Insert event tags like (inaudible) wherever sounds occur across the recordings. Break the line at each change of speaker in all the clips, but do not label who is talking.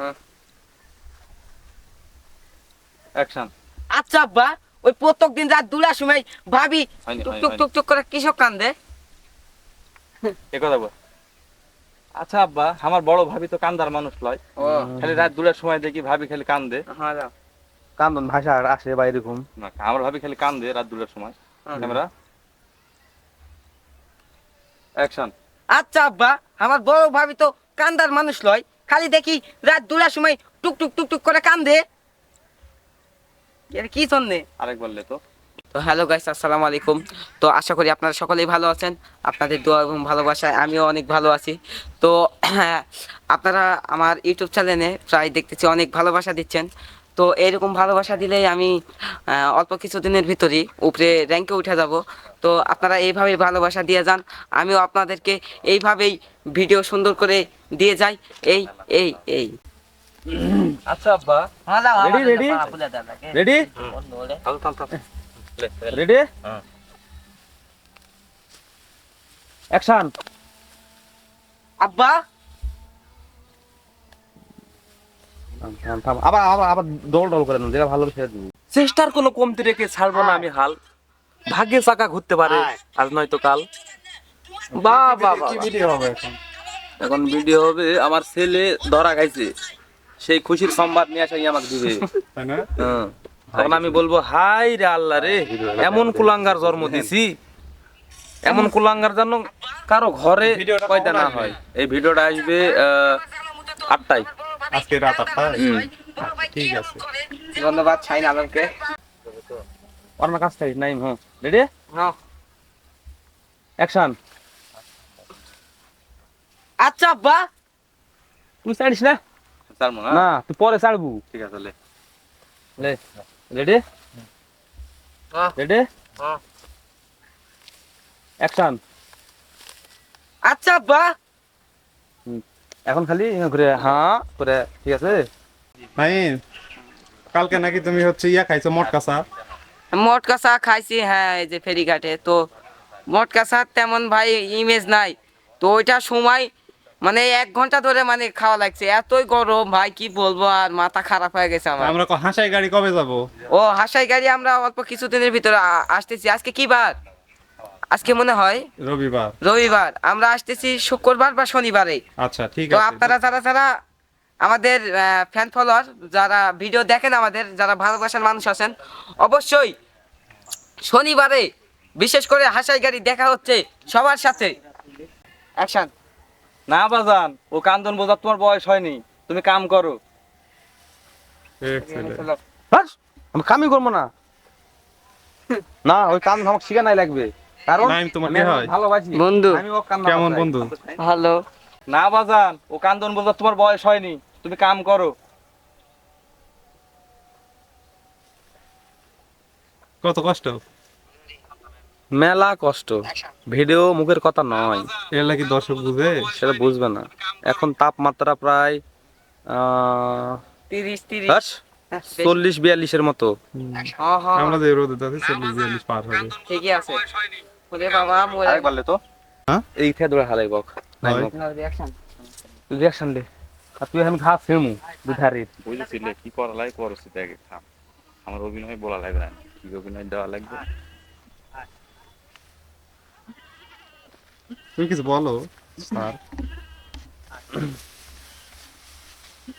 হ্যাঁ।
অ্যাকশন
আচ্ছা আব্বা ওই প্রত্যেক দিন রাত সময় ভাবি টুক টুক টুক টুক করে কৃষক কান্দে।
এ কথা বল। আচ্ছা আব্বা আমার বড় ভাবি তো কান্দার মানুষ লয়। খালি রাত দুটার সময় দেখি ভাবি খালি কান্দে।
হ্যাঁ
কান্দন ভাষা আর আসে বা এরকম।
না আমার ভাবি খালি কান্দে রাত দুটার সময়।
হ্যাঁ।
ক্যামেরা। অ্যাকশন
আচ্ছা আব্বা আমার বড় ভাবি তো কান্দার মানুষ লয়। খালি দেখি রাত দুটার সময় টুক টুক টুক টুক করে কান্দে। এর কি জন্য
আরেক বললে তো।
তো হ্যালো গাইস আসসালামু আলাইকুম। তো আশা করি আপনারা সকলেই ভালো আছেন। আপনাদের দোয়া এবং ভালোবাসায় আমিও অনেক ভালো আছি। তো আপনারা আমার ইউটিউব চ্যানেলে প্রায় দেখতেছি অনেক ভালোবাসা দিচ্ছেন। তো এরকম ভালোবাসা দিলেই আমি অল্প কিছুদিনের ভিতরেই উপরে র্যাঙ্কে উঠে যাব। তো আপনারা এইভাবেই ভালোবাসা দিয়ে যান। আমিও আপনাদেরকে এইভাবেই ভিডিও সুন্দর করে দিয়ে যাই। এই এই এই।
আচ্ছা আব্বা?
রেডি
থাম
রেডি
হ্যাঁ।
অ্যাকশন
আব্বা!
আবার আবার আবার দৌড় দৌড় করে যেটা ভালো দিবি
চেষ্টার কোনো কমতি রেখে ছাড়বো না আমি হাল। ভাগ্যে চাকা ঘুরতে পারে আজ নয়তো কাল। বা বা।
ভিডিও হবে এখন?
এখন ভিডিও হবে আমার ছেলে ধরা খাইছে। সেই খুশির সংবাদ নিয়ে আসাই আমাকে দিবে। (laughs) তখন আমি বলব হাই রে আল্লাহ রে এমন কুলাঙ্গার জন্ম দিছি। এমন কুলাঙ্গার যেন কারও ঘরে পয়দা না হয়। এই ভিডিওটা আসবে আহ, আটটায়।
আজকে রাত আটটা। ঠিক আছে।
ধন্যবাদ শাইন আলমকে।
অন্য কাজটাই নাই হ্যাঁ। রেডি
হ্যাঁ।
অ্যাকশন
আচ্ছা আব্বা।
তুই ছাড়িস না?
মনে
না? তুই পরে ছাড়বু।
ঠিক আছে লে।
লে রেডি
হ্যাঁ।
রেডি
হ্যাঁ।
অ্যাকশন
আচ্ছা আব্বা।
এখন খালি ঘুরে হ্যাঁ করে ঠিক আছে?
ভাই কালকে নাকি তুমি হচ্ছে ইয়া খাইছো মটকা চা?
মটকা চা খাইছি হ্যাঁ এই যে ফেরিঘাটে। তো মটকা চা তেমন ভাই ইমেজ নাই। তো ওইটা সময় মানে এক ঘণ্টা ধরে মানে খাওয়া লাগছে। এতই গরম ভাই কি বলব আর মাথা খারাপ হয়ে গেছে আমার।
আমরা ক- হাঁসাই গাড়ি কবে যাব?
ও হাসাই গাড়ি আমরা অল্প কিছুদিনের ভিতরে আসতেছি। আজকে কি বার? আজকে মনে হয়
রবিবার।
রবিবার। আমরা আসতেছি শুক্রবার বা শনিবারে।
আচ্ছা ঠিক আছে।
তো আপনারা যারা যারা আমাদের ফ্যান ফলোয়ার যারা ভিডিও দেখেন আমাদের যারা ভালোবাসার মানুষ আছেন অবশ্যই শনিবারে বিশেষ করে হাসাই গাড়ি দেখা হচ্ছে সবার সাথে। অ্যাকশন
না বাজান ও কান্দন বোঝা তোমার বয়স হয়নি। তুমি কাম করো.
আমি কামই করব না। না ওই কাম আমাকে শিখা নাই লাগবে। কারণ আমি
কি
ওকে
হয়?
ভালোবাসি।
বন্ধু।
আমি ও
কেমন বন্ধু?
হ্যালো
না বাজান ও কান্দন বোঝার তোমার বয়স হয়নি তুমি কাম করো।
কত কষ্ট?
মেলা কষ্ট। ভিডিও মুখের কথা নয়।
এগুলা কি দর্শক বুঝে?
সেটা বুঝবে না। এখন তাপমাত্রা প্রায় আহ,
তিরিশ তিরিশ।
চল্লিশ বিয়াল্লিশের মতো।
হ্যাঁ হ্যাঁ
আমরা যে রোদে যাচ্ছি চল্লিশ বিয়াল্লিশ পার হবে।
ঠিকই আছে। ওরে বাবা মোরে
আরেক বললে তো।
এই থেকে হালাই বক।
রিয়াকশন
রিয়াকশন দে। আর তুই আমি ঘা ফেমু দুধারে
বুঝেছিলে কি করা লাগে করছি দেখে থাম। আমার অভিনয় বলা লাগবে না। কি অভিনয় দেওয়া লাগবে?
তুমি কিছু বলো স্যার।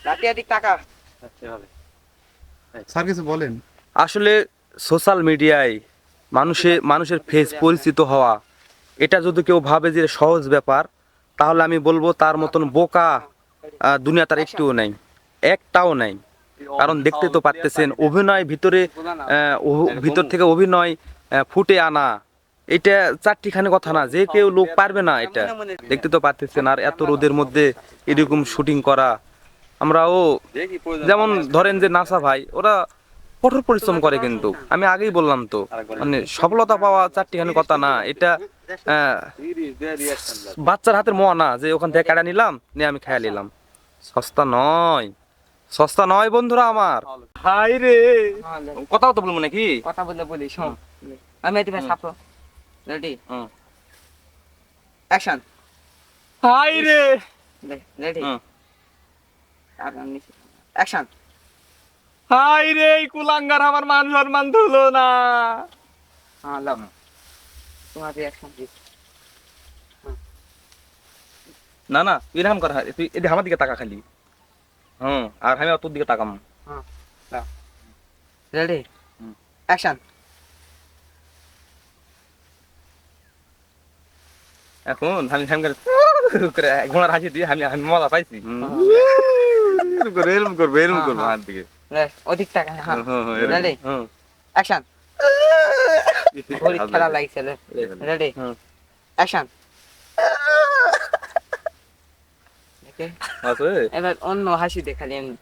রাতে আদিক টাকা
এভাবে
স্যার কিছু বলেন।
আসলে সোশ্যাল মিডিয়ায় মানুষের মানুষের ফেস পরিচিত হওয়া এটা যদি কেউ ভাবে যে সহজ ব্যাপার তাহলে আমি বলব তার মতন বোকা দুনিয়া তার একটুও নাই একটাও নাই। কারণ দেখতে তো পারতেছেন অভিনয় ভিতরে আহ, ভিতর থেকে অভিনয় ফুটে আনা এটা চারটিখানি কথা না যে কেউ লোক পারবে না এটা। দেখতে তো পারতেছেন আর এত রোদের মধ্যে এরকম শুটিং করা আমরাও যেমন ধরেন যে নাসা ভাই ওরা কঠোর পরিশ্রম করে কিন্তু। আমি আগেই বললাম তো মানে সফলতা পাওয়া চারটিখানি কথা না এটা বাচ্চার হাতের মোয়া না যে ওখান থেকে কাটা নিলাম নিয়ে আমি খেয়া নিলাম। সস্তা নয়। সস্তা নয় বন্ধুরা আমার।
হাই রে। কথাও তো বলব নাকি?
কথা বলে বলি শোন। আমি ভাই ছাপো। Ready
hmm.
অ্যাকশন
হাই রে।
রেডি অ্যাকশন
হাই রে কুলাঙ্গার আমার মান সম্মান ধুলো না।
হ্যাঁ লাভ তোমার রিয়াকশন
না না এরকম কর তুই এদি আমার দিকে তাকা খালি। হুম আর আমি তোর দিকে তাকাম।
রেডি অ্যাকশন
এখন আমি ঘোড়ার হাসি দিয়ে আমি আমি মজা পাইছি। এরকম করবে এরকম করবে এরকম
হ্যাঁ,
করবে
হ্যাঁ।
দিকে।
অধিক টাকা হ্যাঁ। রেডি অ্যাকশন ঘড়ি খেলা লাগছে রেডি
হুম।
অ্যাকশন এবার অন্য হাসি দেখালি আমি